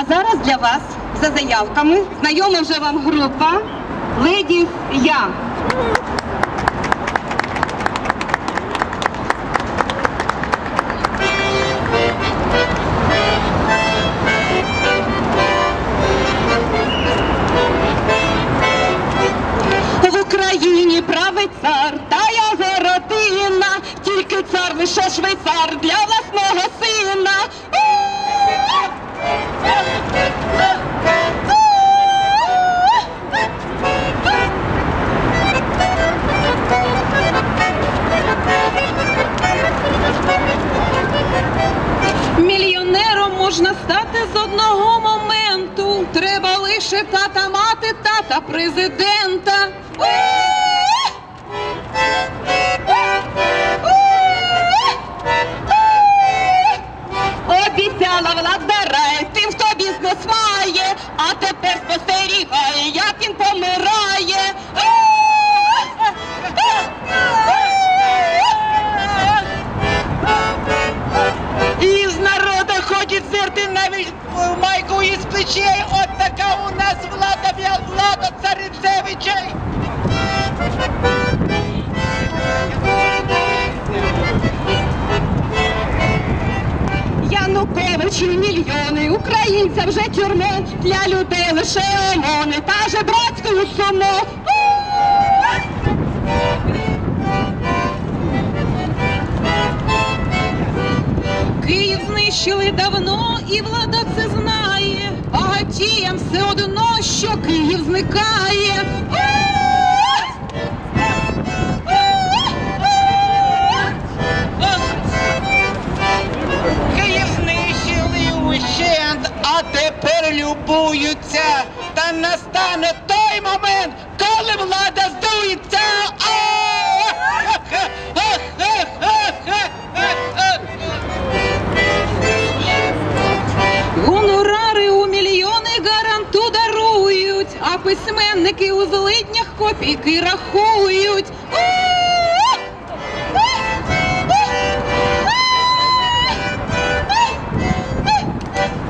А зараз для вас за заявками знайома вже вам група Леді Я. Україні править цар, та його родина, тільки цар лише швейцар для власного сина. Треба лише тата мати, тата президента. Обіцяла влада рай тим, хто бізнес має, а тепер спостерігає, як він помирає. Майку із плечей. От така у нас влада, влада царицевичей. Янукович і мільйони, українцям вже тюрми, для людей лише ОМОНи, та же братською сумо. Знищили давно, і влада це знає. Багатіям все одно, що Київ зникає. Київ знищили ущент, а тепер любуються. Та настане той момент, коли письменники у злиднях копійки рахують.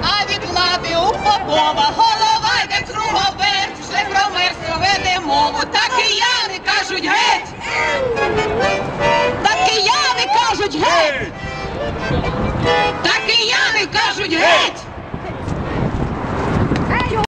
А від влади у Попова голова йде круговерть, вже про мерство веде мову. Та кияни кажуть геть! Та кияни кажуть геть! Та кияни кажуть геть!